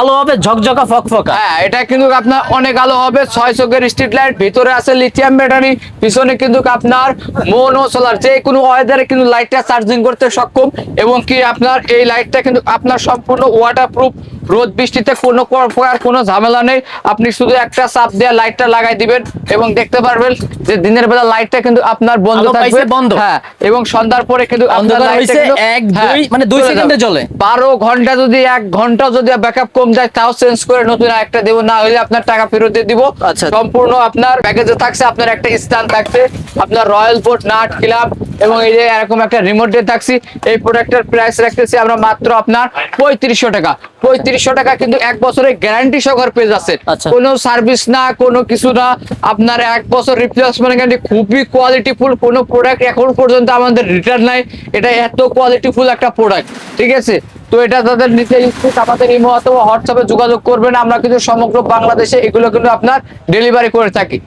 আলো হবে, ঝকঝকা, ফকফকা। হ্যাঁ এটা কিন্তু আপনার অনেক আলো হবে, ছয় চোখের স্ট্রিট লাইট ভিতরে আছে লিথিয়াম ব্যাটারি পিছনে কিন্তু আপনার মোনো সোলার যে কোনো ওয়েদারে কিন্তু লাইটটা চার্জিং করতে সক্ষম, এবং কি আপনার এই লাইটটা কিন্তু আপনার সম্পূর্ণ ওয়াটার প্রুফ রোদ বৃষ্টিতে কোনো প্রকার কোনো ঝামেলা নেই। আপনি শুধু একটা চাপ দিয়ে লাইটটা লাগাই দিবেন এবং দেখতে পারবেন যে দিনের বেলা লাইটটা কিন্তু আপনার বন্ধ থাকবে। বন্ধ। হ্যাঁ এবং সন্ধ্যার পরে কিন্তু আপনার লাইটটা এক, হ্যাঁ, দুই, মানে দুই সেকেন্ডে জ্বলে। বারো ঘণ্টা যদি এক ঘণ্টা যদি ব্যাকআপ কম যায় তাও চেঞ্জ করে নতুন একটা দেবো। না হলে আপনার টাকা ফেরত দিয়ে দিব। আচ্ছা। সম্পূর্ণ আপনার প্যাকেজে থাকছে আপনার একটা স্ট্যান্ড থাকছে। আপনার রয়্যাল বোর্ড নাট ক্লাব এবং এই যে এরকম একটা রিমোট দিয়ে থাকছি এই প্রোডাক্টের প্রাইস রাখতেছি আমরা মাত্র আপনার পঁয়ত্রিশশো টাকা। পঁয়ত্রিশশো টাকা কিন্তু এক বছরের গ্যারান্টি সহকারে পেয়ে যাচ্ছে আচ্ছা। কোনো সার্ভিস না কোনো কিছু না। আপনার এক বছর রিপ্লেসমেন্ট গ্যারান্টি খুবই কোয়ালিটিফুল কোনো প্রোডাক্ট এখন পর্যন্ত আমাদের রিটার্ন নাই। এটা এত কোয়ালিটিফুল একটা প্রোডাক্ট ঠিক আছে? তো এটা তাদের নিতে ইচ্ছুক আমাদের ইমো অথবা হোয়াটসঅ্যাপে যোগাযোগ করবেন। আমরা কিন্তু সমগ্র বাংলাদেশে এগুলো কিন্তু আপনার ডেলিভারি করে থাকি।